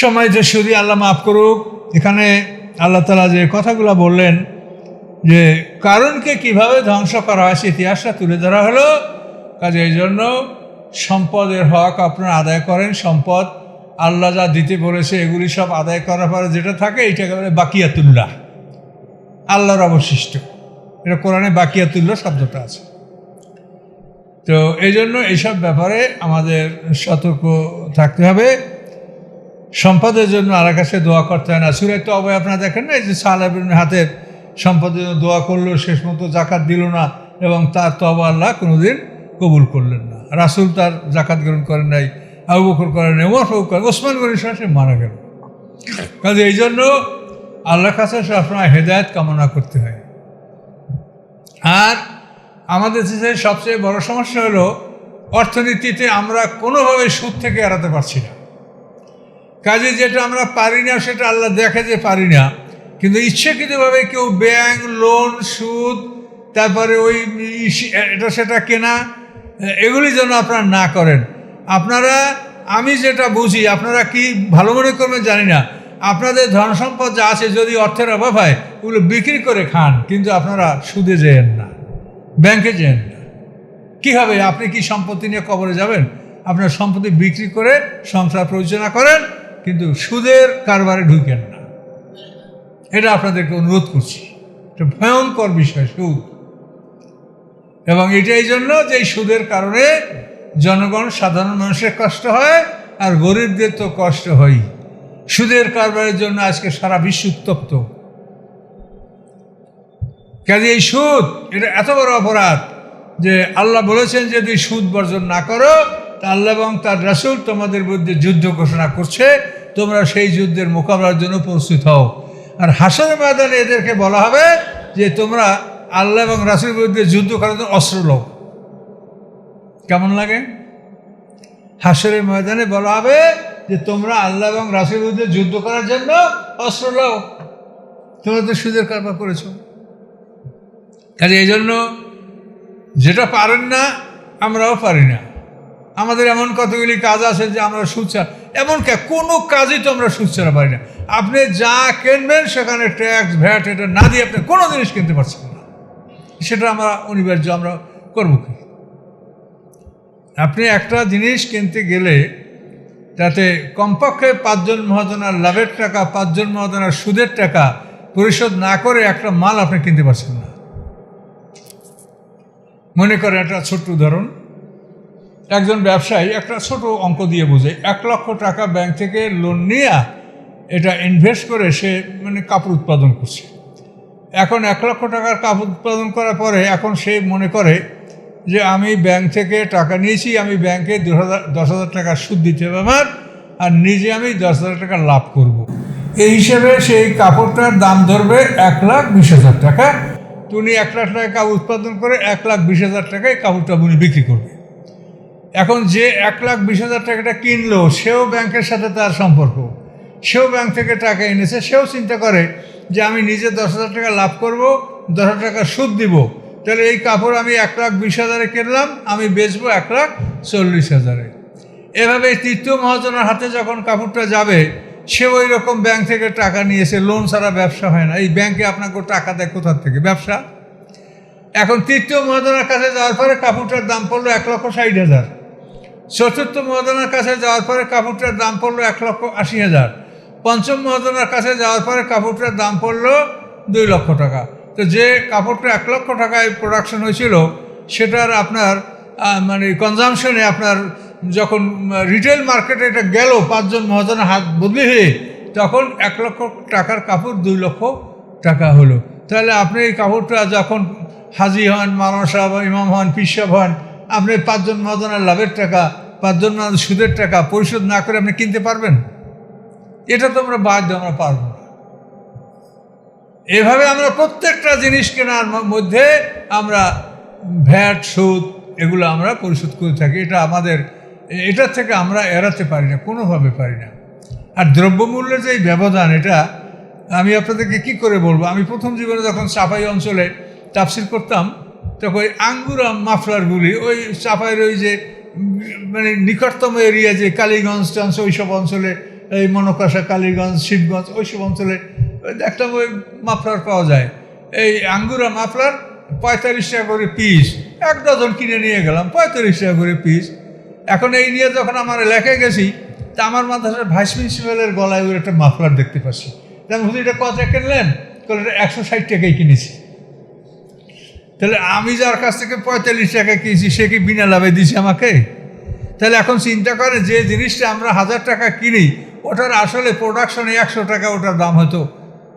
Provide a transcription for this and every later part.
সময় যে শুধু আল্লাহ মাফ করুক, এখানে আল্লাহ তালা যে কথাগুলো বললেন যে, কারণকে কীভাবে ধ্বংস করা হয় সে ইতিহাসটা তুলে ধরা হলো। কাজে এই জন্য সম্পদের হক আপনারা আদায় করেন, সম্পদ আল্লাহ যা দিতে বলেছে এগুলি সব আদায় করার পরে যেটা থাকে এইটাকে বলে বাকিয়াতুল্লাহ, আল্লাহর অবশিষ্ট। এটা কোরআনে বাকিয়াতুল্লাহ শব্দটা আছে। তো এই জন্য এইসব ব্যাপারে আমাদের সতর্ক থাকতে হবে। সম্পদের জন্য আর কাছে দোয়া করতে হয় না। সুরে তো অবয় আপনারা দেখেন না যে সাহেবের হাতের সম্পদের জন্য দোয়া করল, শেষ মতো জাকাত দিল না এবং তার তবা আল্লাহ কোনোদিন কবুল করলেন না। রাসুল তার জাকাত গ্রহণ করেন নাই, আবু বকর করেন নাই ওমর ওসমান গনি সে মারা গেল। কাজে এই জন্য আল্লাহর কাছে সবসময় হেদায়ত কামনা করতে হয়। আর আমাদের দেশে সবচেয়ে বড় সমস্যা হলো, অর্থনীতিতে আমরা কোনোভাবে সুদ থেকে এড়াতে পারছি না। কাজে যেটা আমরা পারি না, সেটা আল্লাহ দেখে যে পারি না। কিন্তু ইচ্ছাকৃতভাবে কেউ ব্যাংক, লোন, সুদ, তারপরে ওই এটা সেটা কেনা, এগুলি যেন আপনারা না করেন। আপনারা, আমি যেটা বুঝি, আপনারা কি ভালো মনে করবেন জানি না। আপনাদের ধন সম্পদ যা আছে, যদি অর্থের অভাব হয়, ওগুলো বিক্রি করে খান, কিন্তু আপনারা সুদে যেয়েন না, ব্যাংকে যেয়েন না। কী হবে আপনি কি সম্পত্তি নিয়ে কবরে যাবেন? আপনার সম্পত্তি বিক্রি করে সংসার পরিচালনা করেন কিন্তু সুদের কারবারে ঢুকেন না। এটা আপনাদেরকে অনুরোধ করছি। এটা ভয়ঙ্কর বিষয়, সুদ। এবং এটা এই জন্য যে সুদের কারণে জনগণ, সাধারণ মানুষের কষ্ট হয় আর গরিবদের তো কষ্ট হয় সুদের কারবারের জন্য আজকে সারা বিশ্ব উত্তপ্ত। কাজে এই সুদ, এটা এত বড় অপরাধ যে আল্লাহ বলেছেন যদি সুদ বর্জন না করো, তা আল্লাহ এবং তার রাসুল তোমাদের বিরুদ্ধে যুদ্ধ ঘোষণা করছে। তোমরা সেই যুদ্ধের মোকাবেলার জন্য প্রস্তুত হও। আর হাসর ময়দানে এদেরকে বলা হবে যে তোমরা আল্লাহ এবং রাসুলের বিরুদ্ধে যুদ্ধ করার জন্য অস্ত্র লও। কেমন লাগে? হাসরের ময়দানে বলা হবে যে তোমরা আল্লাহ এবং রাসুলের বিরুদ্ধে যুদ্ধ করার জন্য অস্ত্র লও। তোমরা তো সুদের কারবার করেছ। কাজে এই জন্য যেটা পারেন না, আমরাও পারি না। আমাদের এমন কতগুলি কাজ আছে যে আমরা সুদ ছাড়া এমন কে কোনো কাজই তো আমরা সুদ ছাড়া পারি না। আপনি যা কিনবেন, সেখানে ট্যাক্স ভ্যাট এটা না দিয়ে আপনি কোনো জিনিস কিনতে পারছেন না। সেটা আমরা অনিবার্য, আমরা করব কি? আপনি একটা জিনিস কিনতে গেলে তাতে কমপক্ষে পাঁচজন মহাজনার লাভের টাকা, পাঁচজন মহাজনার সুদের টাকা পরিশোধ না করে একটা মাল আপনি কিনতে পারছেন না। মনে করেন একটা ছোট্ট উদাহরণ। একজন ব্যবসায়ী একটা ছোট অঙ্ক দিয়ে বোঝে, এক লক্ষ টাকা ব্যাংক থেকে লোন নিয়ে এটা ইনভেস্ট করে সে মানে কাপড় উৎপাদন করছে। এখন এক লক্ষ টাকার কাপড় উৎপাদন করার পরে এখন সে মনে করে যে আমি ব্যাংক থেকে টাকা নিয়েছি, আমি ব্যাংকে দু হাজার দশ হাজার টাকা সুদ দিতে আমার, আর নিজে আমি দশ হাজার টাকা লাভ করব। এই হিসেবে সেই কাপড়টার দাম ধরবে এক লাখ বিশ হাজার টাকা। তো উনি এক লাখ টাকা কাপড় উৎপাদন করে এক লাখ বিশ হাজার টাকায় কাপড়টা উনি বিক্রি করবে। এখন যে এক লাখ বিশ হাজার টাকাটা কিনলো, সেও ব্যাংকের সাথে তার সম্পর্ক। সেও ব্যাংক থেকে টাকা এনেছে, সেও চিন্তা করে যে আমি নিজে দশ হাজার টাকা লাভ করব, দশ হাজার টাকা সুদ দিব। তাহলে এই কাপড় আমি এক লাখ বিশ হাজারে কিনলাম, আমি বেচবো এক লাখ চল্লিশ হাজারে। এভাবে তৃতীয় মহাজনের হাতে যখন কাপড়টা যাবে, সে ওই রকম ব্যাংক থেকে টাকা নিয়েছে, লোন ছাড়া ব্যবসা হয় না। এই ব্যাংকে আপনাকে টাকা দেয় কোথার থেকে? ব্যবসা? এখন তৃতীয় মহাজনের কাছে যাওয়ার পরে কাপড়টার দাম পড়ল এক লক্ষ ষাট হাজার। চতুর্থ মহাজনের কাছে যাওয়ার পরে কাপড়টার দাম পড়ল এক লক্ষ আশি হাজার। পঞ্চম মহাজনের কাছে যাওয়ার পরে কাপড়টার দাম পড়ল দুই লক্ষ টাকা। তো যে কাপড়টা এক লক্ষ টাকায় প্রোডাকশন হয়েছিল, সেটার আপনার মানে কনজামশনে আপনার যখন রিটেল মার্কেটে এটা গেল, পাঁচজন মহাজনের হাত বদলি হয়ে, তখন এক লক্ষ টাকার কাপড় দুই লক্ষ টাকা হলো। তাহলে আপনি এই কাপড়টা যখন হাজি হন মামা সাহেব ইমাম হন পিসাব হন আপনি পাঁচজন মহাজনের লাভের টাকা, পাঁচজন মহাজনের সুদের টাকা পরিশোধ না করে আপনি কিনতে পারবেন? এটা তো আমরা বাধ্য, আমরা পারব না। এভাবে আমরা প্রত্যেকটা জিনিস কেনার মধ্যে আমরা ভ্যাট, সুদ এগুলো আমরা পরিশোধ করে থাকি। এটা আমাদের এটার থেকে আমরা এড়াতে পারি না, কোনোভাবে পারি না। আর দ্রব্যমূল্যের যে ব্যবধান, এটা আমি আপনাদেরকে কি করে বলব? আমি প্রথম জীবনে যখন চাপাই অঞ্চলে তাফসিল করতাম তখন ওই আঙ্গুরাম মাফলারগুলি ওই চাপাইয়ের ওই যে মানে নিকটতম এরিয়া যে কালীগঞ্জ টাঞ্চ ওইসব অঞ্চলে, এই মনকাশা কালীগঞ্জ, শিবগঞ্জ, ওইসব অঞ্চলে দেখলাম ওই মাফলার পাওয়া যায়। এই আঙ্গুরা মাফলার পঁয়তাল্লিশ টাকা করে পিস এক ডজন কিনে নিয়ে গেলাম, পঁয়তাল্লিশ টাকা করে পিস এখন এই নিয়ে যখন আমার এলাকায় গেছি, তা আমার মাদ্রাসার ভাইস প্রিন্সিপালের গলায় ওর একটা মাফলার দেখতে পাচ্ছি। হুজুর এটা কত কিনলেন? এটা একশো ষাট টাকায় কিনেছি। তাহলে আমি যার কাছ থেকে পঁয়তাল্লিশ টাকা কিনেছি, সে কি বিনা লাভে দিছে আমাকে? তাহলে এখন চিন্তা করে যে জিনিসটা আমরা হাজার টাকা কিনি, ওটার আসলে প্রোডাকশনে একশো টাকা ওটার দাম হয়তো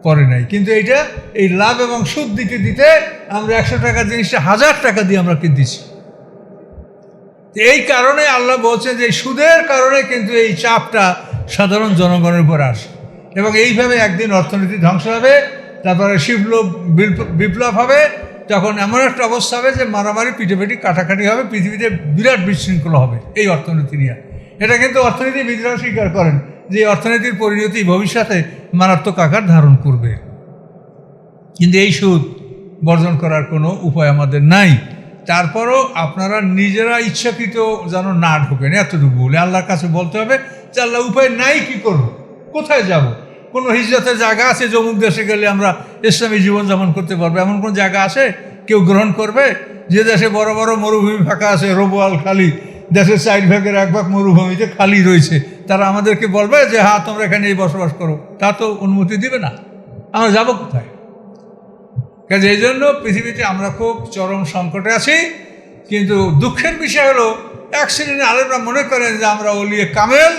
পড়ে নাই। কিন্তু এইটা, এই লাভ এবং সুদ দিতে দিতে আমরা একশো টাকা জিনিসটা হাজার টাকা দিয়ে আমরা কিনতেছি। এই কারণে আল্লাহ বলছেন যে সুদের কারণে কিন্তু এই চাপটা সাধারণ জনগণের উপর আসে। এবং এইভাবে একদিন অর্থনীতি ধ্বংস হবে, তারপরে বিপ্ল- বিপ্লব হবে তখন এমন একটা অবস্থা হবে যে মারামারি, পিটাপিটি কাটাকাটি হবে, পৃথিবীতে বিরাট বিশৃঙ্খলা হবে এই অর্থনীতি নিয়ে। এটা কিন্তু অর্থনীতিবিদরাও স্বীকার করেন যে অর্থনীতির পরিণতি ভবিষ্যতে মারাত্মক আকার ধারণ করবে। কিন্তু এই সুদ বর্জন করার কোনো উপায় আমাদের নাই। তারপরও আপনারা নিজেরা ইচ্ছাকৃত যেন না ঢোকেন, এতটুকু বলে আল্লাহর কাছে বলতে হবে যে আল্লাহ উপায় নাই, কি করব? কোথায় যাব? কোনো হিজরতের জায়গা আছে যে অমুক দেশে গেলে আমরা ইসলামী জীবনযাপন করতে পারব? এমন কোন জায়গা আছে? কেউ গ্রহণ করবে? যে দেশে বড় বড় মরুভূমি ফাঁকা আছে রোবোয়াল খালি, দেশের চার ভাগের এক ভাগ মরুভূমিতে খালি রয়েছে, তারা আমাদেরকে বলবে যে হ্যাঁ তোমরা এখানে বসবাস করো। তা তো অনুমতি দিবে না। আমরা যাব কোথায়? কাজে এই জন্য পৃথিবীতে আমরা খুব চরম সংকটে আছি, কিন্তু দুঃখের বিষয় হলো, এক শ্রেণির আলেমরা মনে করেন যে আমরা ওলিয়ে কামেল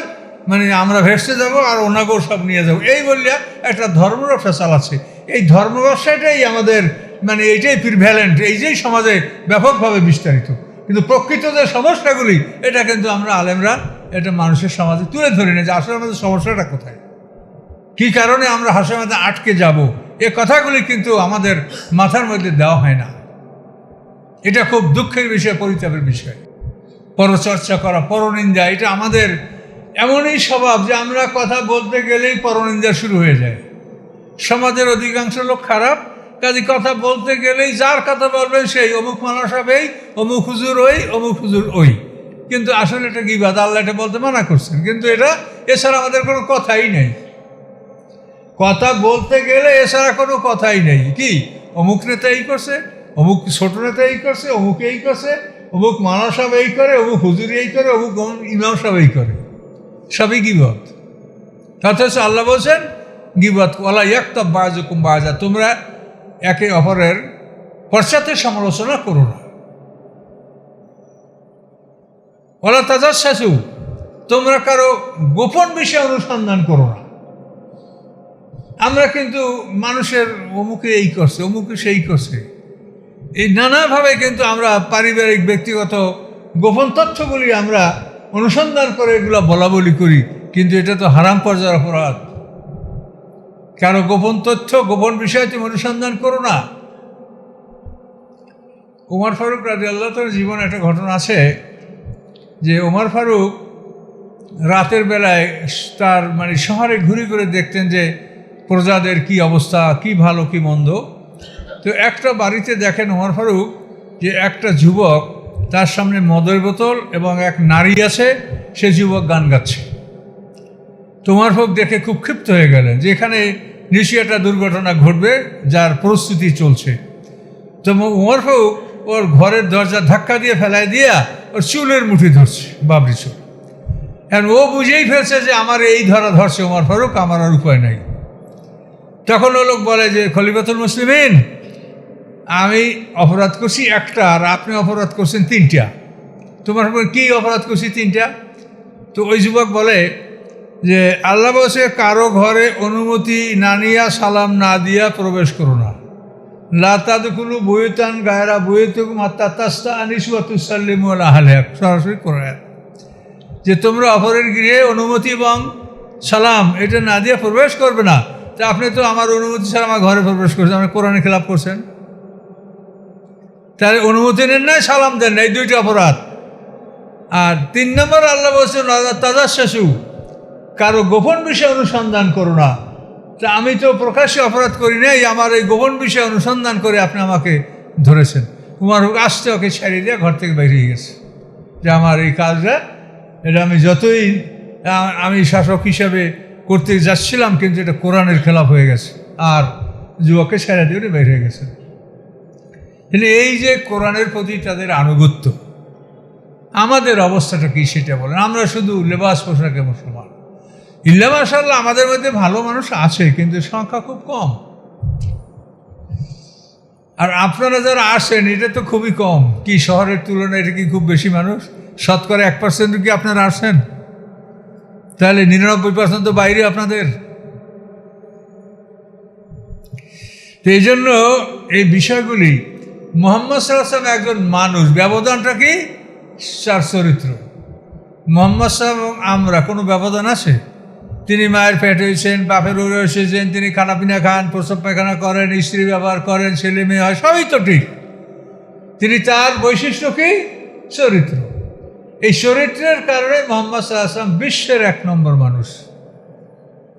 মানে আমরা ভেসতে যাব আর ওনাকেও সব নিয়ে যাব। এই বললে একটা ধর্ম ব্যবসা চালাচ্ছে। এই ধর্ম ব্যবসাটাই আমাদের মানে এইটাই প্রিভ্যালেন্ট এই যেই সমাজে ব্যাপকভাবে বিস্তারিত। কিন্তু প্রকৃত যে সমস্যাগুলি, এটা কিন্তু আমরা আলেমরা, এটা মানুষের সমাজে তুলে ধরি না যে আসলে আমাদের সমস্যাটা কোথায়। কি কারণে আমরা হাসের মধ্যে আটকে যাব? এ কথাগুলি কিন্তু আমাদের মাথার মধ্যে দেওয়া হয় না। এটা খুব দুঃখের বিষয়, পরিতাপের বিষয়। পরচর্চা করা, পরনিন্দা, এটা আমাদের এমনই স্বভাব যে আমরা কথা বলতে গেলেই পরনিন্দা শুরু হয়ে যায়। সমাজের অধিকাংশ লোক খারাপ, কাজে কথা বলতে গেলেই যার কথা বলবেন সেই, অমুক মানুষ হবেই অমুক হুজুর ওই, অমুক হুজুর ওই। কিন্তু আসলে এটা কি বাদ? আল্লাহ এটা বলতে মানা করছেন। কিন্তু এটা এছাড়া আমাদের কোনো কথাই নেই। কথা বলতে গেলে এছাড়া কোনো কথাই নেই। কি? অমুক নেতা এই করছে, অমুক ছোট নেতা এই করছে, অমুক এই করছে, অমুক সাহেব এই করে, অমুক হুজুরি এই করে, অমুক ইমাম সাহেব এই করে। সবই গিবত। অথচ আল্লাহ বলছেন, গিবত ওলা ইয়াক্তব বাজুকুম বাজা তোমরা একে অপরের পশ্চাতে সমালোচনা করো না। ওলা তাজার শাশু তোমরা কারও গোপন বিষয়ে অনুসন্ধান করো না। আমরা কিন্তু মানুষের অমুকে এই করছে, অমুকে সেই করছে। এই নানাভাবে কিন্তু আমরা পারিবারিক, ব্যক্তিগত গোপন তথ্যগুলি আমরা অনুসন্ধান করে এগুলো বলা বলি করি, কিন্তু এটা তো হারাম পর্যায়ের অপরাধ। কেন? গোপন তথ্য, গোপন বিষয় তুমি অনুসন্ধান করো না। উমর ফারুক রাজি আল্লাহ জীবনে একটা ঘটনা আছে যে ওমর ফারুক রাতের বেলায় তার মানে শহরে ঘুরে ঘুরে দেখতেন যে প্রজাদের কি অবস্থা, কি ভালো, কি মন্দ। তো একটা বাড়িতে দেখেন ওমর ফারুক যে একটা যুবক তার সামনে মদের বোতল এবং এক নারী আছে, সে যুবক গান গাচ্ছে। তোমার ফারুক দেখে খুব ক্ষিপ্ত হয়ে গেলেন যে এখানে নিশ্চয়ই একটা দুর্ঘটনা ঘটবে যার প্রস্তুতি চলছে। তো ওমর ফারুক ওর ঘরের দরজা ধাক্কা দিয়ে ফেলায় দিয়া ওর চুলের মুঠি ধরছে, বাবরি চুল। এখন ও বুঝেই ফেলছে যে আমার এই ধরা ধরছে ওমর ফারুক, আমার আর উপায় নাই। তখন ও লোক বলে যে খলিফাতুল মুসলিমিন আমি অপরাধ করছি একটা, আর আপনি অপরাধ করছেন তিনটা। তোমার কী অপরাধ করছি তিনটা? তো ওই যুবক বলে যে, আল্লাহ বসে কারও ঘরে অনুমতি না নিয়া, সালাম না দিয়া প্রবেশ করো না। লাতাদুকুলু বইতান গায়রা বইতুকুম আত্মাস্তা আনিসুয়াতুসাল্লিম আহলে সরাসরি করে যে তোমরা অপরের গৃহে অনুমতি এবং সালাম এটা না দিয়ে প্রবেশ করবে না। তা আপনি তো আমার অনুমতি ছাড়া আমার ঘরে প্রবেশ করছেন, আপনি কোরআনে খেলাপ করছেন। তাহলে অনুমতি নেন নাই, সালাম দেন না এই দুইটি অপরাধ। আর তিন নম্বর, আল্লাহ বলছেন তাজা শাশু কারও গোপন বিষয়ে অনুসন্ধান করো না। তা আমি তো প্রকাশ্যে অপরাধ করি নাই, আমার এই গোপন বিষয়ে অনুসন্ধান করে আপনি আমাকে ধরেছেন। উমার হুক আসতে ওকে ছাড়িয়ে দিয়ে ঘর থেকে বেরিয়ে গেছে। যে আমার এই কাজটা, এটা আমি যতই আমি শাসক হিসাবে করতে যাচ্ছিলাম, কিন্তু এটা কোরআনের খেলাফ হয়ে গেছে। আর যুবককে সেরা দিয়ে বের হয়ে গেছে এই যে কোরআনের প্রতি তাদের আনুগত্য, আমাদের অবস্থাটা কি সেটা বলেন। আমরা শুধু লেবাস পোশাকে মুসলমান। ইল্লা মাসাল্লাহ আমাদের মধ্যে ভালো মানুষ আছে, কিন্তু সংখ্যা খুব কম। আর আপনারা যারা আসেন, এটা তো খুবই কম। কি শহরের তুলনায় এটা কি খুব বেশি মানুষ? শতকরা এক পার্সেন্ট কি আপনারা আসেন? তাহলে নিরানব্বই পার্সেন্ট তো বাইরে আপনাদের। তো এই জন্য এই বিষয়গুলি মোহাম্মদ সাল্লাম একজন মানুষ। ব্যবধানটা কি? চার চরিত্র। মোহাম্মদ সাহেব এবং আমরা, কোনো ব্যবধান আছে? তিনি মায়ের পেট হয়েছেন বাপের উড়ে এসেছেন তিনি খানাপিনা খান, প্রসব পায়খানা করেন, স্ত্রী ব্যবহার করেন, ছেলে মেয়ে হয়, সবই তো ঠিক। তিনি তার বৈশিষ্ট্য কি? চরিত্র। এই চরিত্রের কারণে মোহাম্মদ সাল্লাম বিশ্বের এক নম্বর মানুষ।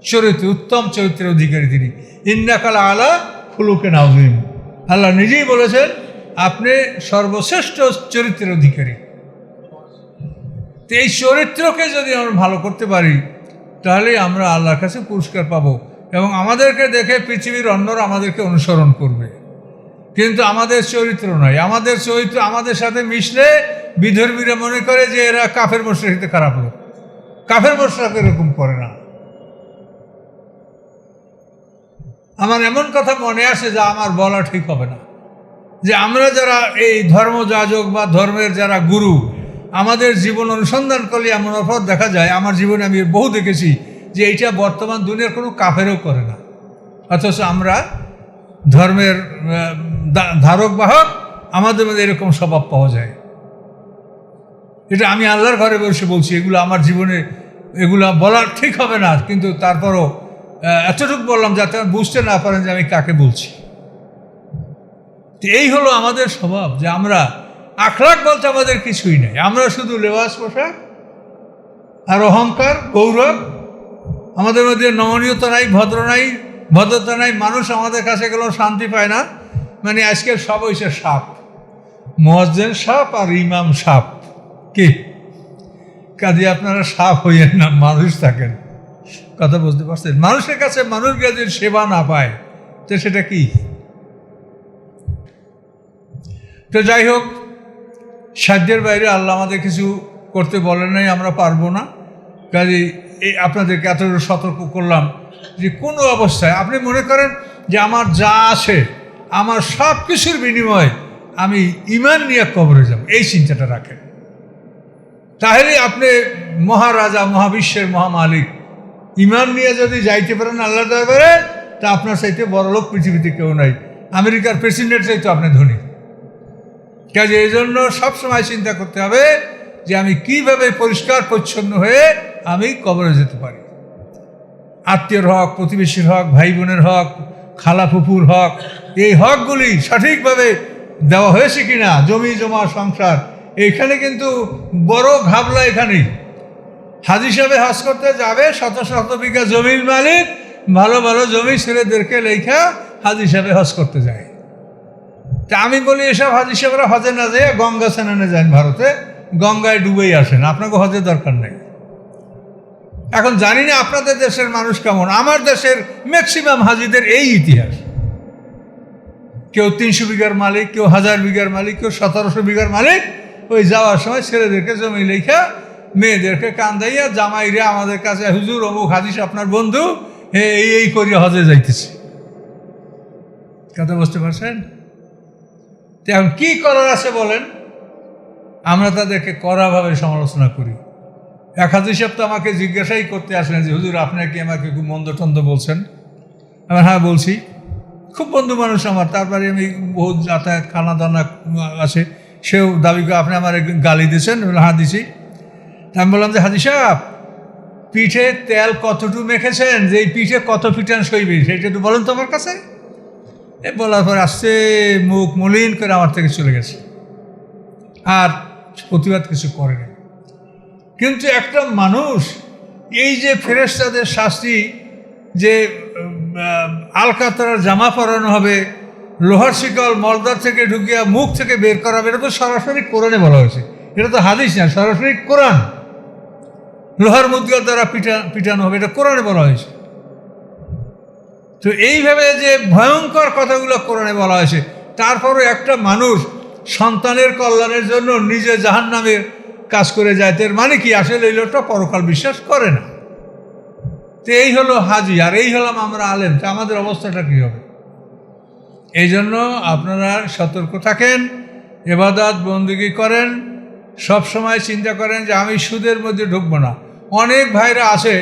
চরিত্র উত্তম চরিত্রের অধিকারী তিনি। ইন্নাকাল আলা ফুলুকে নাজিম আল্লাহ নিজেই বলেছেন আপনি সর্বশ্রেষ্ঠ চরিত্রের অধিকারী। তো এই চরিত্রকে যদি আমরা ভালো করতে পারি তাহলে আমরা আল্লাহর কাছে পুরস্কার পাব এবং আমাদেরকে দেখে পৃথিবীর অন্যরা আমাদেরকে অনুসরণ করবে। কিন্তু আমাদের চরিত্র নয়। আমাদের চরিত্র আমাদের সাথে মিশলে বিধর্মীরা মনে করে যে এরা কাফের মশরাকিতে খারাপ লোক। কাফের মশরাক এরকম করে না। আমার এমন কথা মনে আসে যা আমার বলা ঠিক হবে না। যে আমরা যারা এই ধর্মযাজক বা ধর্মের যারা গুরু, আমাদের জীবন অনুসন্ধান করলে এমন অপরাধ দেখা যায়। আমার জীবনে আমি বহু দেখেছি যে এইটা বর্তমান দুনিয়ার কোনো কাফেরও করে না। অথচ আমরা ধর্মের ধারক বাহক আমাদের মধ্যে এরকম স্বভাব পাওয়া যায়। এটা আমি আল্লাহর ঘরে বসে বলছি, এগুলো আমার জীবনে, এগুলো বলার ঠিক হবে না, কিন্তু তারপরও এতটুকু বললাম যাতে বুঝতে না পারেন যে আমি কাকে বলছি। এই হলো আমাদের স্বভাব, যে আমরা আখলাক বলতে আমাদের কিছুই নেই। আমরা শুধু লেবাস পোশাক আর অহংকার, গৌরব। আমাদের মধ্যে নমনীয়তা নাই, ভদ্র নাই, ভদ্রতা নাই, মানুষ আমাদের কাছে গেলেও শান্তি পায় না। মানে আজকের সব হয়েছে সাপ। মহাজেন সাপ আর ইমাম সাপ। কি? কাজে আপনারা সাপ হইয়েন না, মানুষ থাকেন। কথা বুঝতে পারছেন? মানুষের কাছে মানুষ যদি সেবা না পায়, তো সেটা কি? তো যাই হোক, সাধ্যের বাইরে আল্লাহ আমাদের কিছু করতে বলেন নাই, আমরা পারব না। কাজে এই আপনাদেরকে এত সতর্ক করলাম যে কোনো অবস্থায় আপনি মনে করেন যে আমার যা আছে, আমার সব কিছুর বিনিময়ে আমি ইমান নিয়ে কবরে যাব, এই চিন্তাটা রাখেন। তাহলে আপনি মহারাজা, মহাবিশ্বের মহামালিক ইমান নিয়ে যদি যাইতে পারেন আল্লাহ দরবারে, তা আপনার চাইতে বড়লোক পৃথিবীতে কেউ নাই। আমেরিকার প্রেসিডেন্ট চাইতে আপনি ধনী। কাজে এই জন্য সবসময় চিন্তা করতে হবে যে আমি কীভাবে পরিষ্কার, পরিচ্ছন্ন হয়ে আমি কবরে যেতে পারি। আত্মীয়র হক, প্রতিবেশীর হক ভাই বোনের হক, খালা ফুপুর হক, এই হকগুলি সঠিকভাবে দেওয়া হয়েছে কি না জমি, জমা, সংসার, এইখানে কিন্তু বড় ঘাবলা এখানেই। হাজি সাহেবে হজ করতে যাবে, শত শত বিঘা জমির মালিক, ভালো ভালো জমি ছেলেদেরকে লেখা হাজি সাহেবে হজ করতে যায়। তা আমি বলি, এসব হাজি সাহেবরা হজে না যেয়ে গঙ্গা স্নানে যান ভারতে। গঙ্গায় ডুবেই আসেন। আপনাকে হজের দরকার নেই। এখন জানি না আপনাদের দেশের মানুষ কেমন। আমার দেশের ম্যাক্সিমাম হাজিদের এই ইতিহাস। কেউ তিনশো বিঘার মালিক, কেউ হাজার বিঘার মালিক, কেউ সতেরোশো বিঘার মালিক, ওই যাওয়ার সময় ছেলেদেরকে জমি লেখা, মেয়েদেরকে কান্দাইয়া, জামাইরে আমাদের কাছে, হুজুর, অমুক হাজিস আপনার বন্ধু, হে, এই এই করিয়া হজে যাইতেছে। কথা বুঝতে পারছেন? এখন কি করার আছে বলেন? আমরা তাদেরকে কড়াভাবে সমালোচনা করি। এক হাজির সাহেব তো আমাকে জিজ্ঞাসাই করতে আসেন যে, হুজুর, আপনার কি আমাকে খুব মন্দ টন্দ বলছেন? আমি হ্যাঁ বলছি। খুব বন্ধু মানুষ আমার, তারপরে আমি বহুত যাতায়াত খানা দানা আছে, সেও দাবি করে, আপনি আমার গালি দিয়েছেন? হ্যাঁ দিছি। আমি বললাম যে, হাজি সাহেব, পিঠে তেল কতটুকু মেখেছেন? যে এই পিঠে কত ফিটান সইবে, সেটা একটু বলেন তো আমার কাছে। বলার পর আসছে, মুখ মলিন করে আমার থেকে চলে গেছে। আর প্রতিবাদ কিছু করেনি কিন্তু একটা মানুষ, এই যে ফেরেস্তাদের শাস্তি, যে আলকাতরার জামা পরানো হবে, লোহার শিকল মলদার থেকে ঢুকিয়া মুখ থেকে বের করা হবে, এটা তো সরাসরি কোরআনে বলা হয়েছে। এটা তো হাদিস না, সরাসরি কোরআন। লোহার মুদ্গার দ্বারা পিটা, পিটানো হবে, এটা কোরআনে বলা হয়েছে। তো এইভাবে যে ভয়ঙ্কর কথাগুলো কোরআনে বলা হয়েছে, তারপরও একটা মানুষ সন্তানের কল্যাণের জন্য নিজে জাহান নামের কাজ করে যায়, তার মানে কি? আসলে এই লোকটা পরকাল বিশ্বাস করে না। তো এই হলো হাজি, আর এই হলাম আমরা আলেম। তো আমাদের অবস্থাটা কী হবে? এই জন্য আপনারা সতর্ক থাকেন, এবাদাত বন্দিগি করেন সব সময় চিন্তা করেন যে আমি সুদের মধ্যে ঢুকবো না। অনেক ভাইরা আছে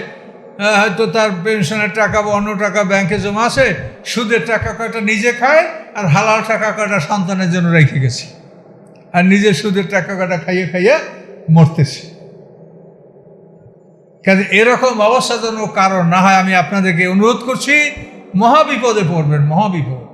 হয়তো তার পেনশনের টাকা বা অন্য টাকা ব্যাংকে জমা আছে, সুদের টাকা কয়টা নিজে খায় আর হালাল টাকা কয়টা সন্তানের জন্য রেখে গেছে। আর নিজের সুদের টাকা কয়টা খাইয়ে খাইয়ে মরতেছে। কাজে এরকম অবস্থা কারণ না হয়, আমি আপনাদেরকে অনুরোধ করছি, মহাবিপদে পড়বেন, মহাবিপদ।